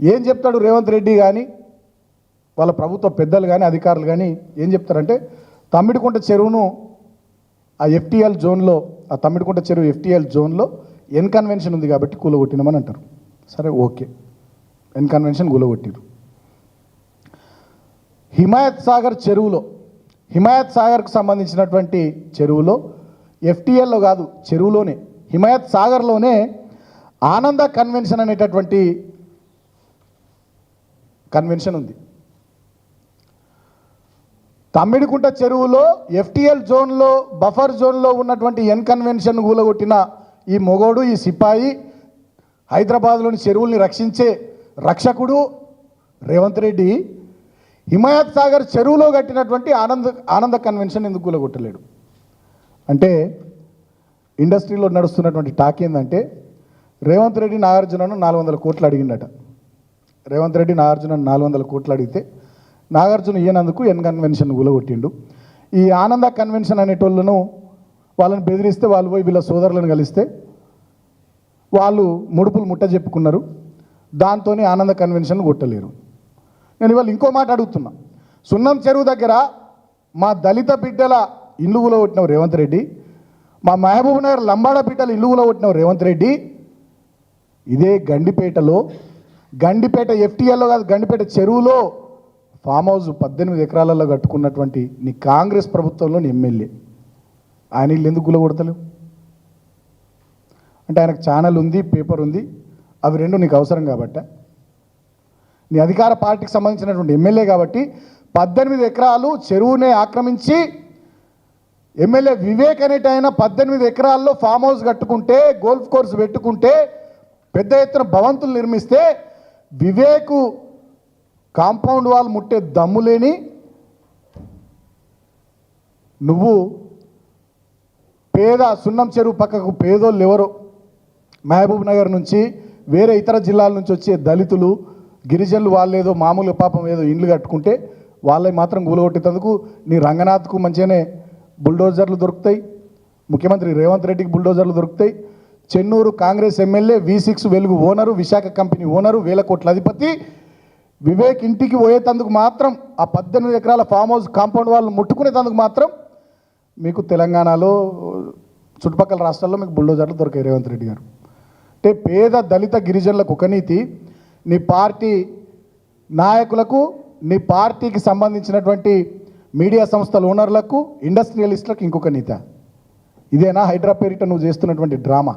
ఏం చెప్తాడు రేవంత్ రెడ్డి కానీ వాళ్ళ ప్రభుత్వ పెద్దలు కానీ అధికారులు కానీ ఏం చెప్తారంటే తమ్మిడికుంట చెరువును ఆ ఎఫ్టీఎల్ జోన్లో ఆ తమ్మిడికుంట చెరువు ఎఫ్టీఎల్ జోన్లో ఎన్కన్వెన్షన్ ఉంది కాబట్టి కూలగొట్టినామని అంటారు. సరే ఓకే. ఎన్కన్వెన్షన్ కూలగొట్టిరు. హిమాయత్ సాగర్ చెరువులో హిమాయత్ సాగర్కు సంబంధించినటువంటి చెరువులో ఎఫ్టీఎల్లో కాదు చెరువులోనే హిమాయత్ సాగర్లోనే ఆనంద కన్వెన్షన్ అనేటటువంటి కన్వెన్షన్ ఉంది. తమ్మిడికుంట చెరువులో ఎఫ్టీఎల్ జోన్లో బఫర్ జోన్లో ఉన్నటువంటి ఎన్ కన్వెన్షన్ కూలగొట్టిన ఈ మొగోడు ఈ సిపాయి హైదరాబాద్లోని చెరువుల్ని రక్షించే రక్షకుడు రేవంత్ రెడ్డి హిమాయత్ సాగర్ చెరువులో కట్టినటువంటి ఆనంద ఆనంద కన్వెన్షన్ ఎందుకు కూలగొట్టలేడు అంటే ఇండస్ట్రీలో నడుస్తున్నటువంటి టాక్ ఏంటంటే రేవంత్ రెడ్డి నాగార్జునను నాలుగు వందల కోట్లు అడిగిండట. రేవంత్ రెడ్డి నాగార్జున నాలుగు వందల కోట్లు అడిగితే నాగార్జున ఈయనందుకు ఎన్ కన్వెన్షన్ గులగొట్టిండు ఈ ఆనంద కన్వెన్షన్ అనేటోళ్ళను వాళ్ళని బెదిరిస్తే వాళ్ళు పోయి వీళ్ళ సోదరులను కలిస్తే వాళ్ళు ముడుపులు ముట్ట చెప్పుకున్నారు. దాంతో ఆనంద కన్వెన్షన్ కొట్టలేరు. నేను ఇవాళ ఇంకో మాట అడుగుతున్నా. సున్నం చెరువు దగ్గర మా దళిత బిడ్డల ఇల్లుగులో కొట్టినావు రేవంత్ రెడ్డి. మా మహబూబ్ నగర్ లంబాడ బిడ్డల ఇల్లుగులో కొట్టినావు రేవంత్ రెడ్డి. ఇదే గండిపేటలో గండిపేట ఎఫ్టీఎల్లో కాదు గండిపేట చెరువులో ఫామ్ హౌస్ పద్దెనిమిది ఎకరాలలో కట్టుకున్నటువంటి నీ కాంగ్రెస్ ప్రభుత్వంలోని ఎమ్మెల్యే. ఆయన ఇల్లు ఎందుకు గులగొడతలేవు అంటే ఆయనకు ఛానల్ ఉంది పేపర్ ఉంది అవి రెండు నీకు అవసరం కాబట్టి. నీ అధికార పార్టీకి సంబంధించినటువంటి ఎమ్మెల్యే కాబట్టి పద్దెనిమిది ఎకరాలు చెరువునే ఆక్రమించి ఎమ్మెల్యే వివేక్ అనేట పద్దెనిమిది ఎకరాల్లో ఫామ్ హౌస్ కట్టుకుంటే గోల్ఫ్ కోర్స్ పెట్టుకుంటే పెద్ద ఎత్తున భవంతులు నిర్మిస్తే వివేకు కాంపౌండ్ వాల్ ముట్టే దమ్ము లేని నువ్వు పేద సున్నం చెరువు పక్కకు పేదోళ్ళు ఎవరో మహబూబ్ నగర్ నుంచి వేరే ఇతర జిల్లాల నుంచి వచ్చే దళితులు గిరిజనులు వాళ్ళేదో మామూలు పాపం ఏదో ఇండ్లు కట్టుకుంటే వాళ్ళే మాత్రం కూలగొట్టేందుకు నీ రంగనాథ్కు మంచిగానే బుల్డోజర్లు దొరుకుతాయి. ముఖ్యమంత్రి రేవంత్ రెడ్డికి బుల్డోజర్లు దొరుకుతాయి. Chennur Congress MLA V six Velugu owner Visakha company owner వేల కోట్ల అధిపతి. వివేక్ ఇంటికి పోయేటందుకు మాత్రం ఆ పద్దెనిమిది ఎకరాల ఫామ్ హౌస్ కాంపౌండ్ వాళ్ళు ముట్టుకునేటందుకు మాత్రం మీకు తెలంగాణలో చుట్టుపక్కల రాష్ట్రాల్లో మీకు బుల్డోజర్లు దొరికాయి రేవంత్ రెడ్డి గారు. అంటే పేద దళిత గిరిజనులకు ఒక నీతి నీ పార్టీ నాయకులకు నీ పార్టీకి సంబంధించినటువంటి మీడియా సంస్థల ఓనర్లకు ఇండస్ట్రియలిస్టులకు ఇంకొక నీత. ఇదేనా హైడ్రా పేరిట నువ్వు చేస్తున్నటువంటి డ్రామా?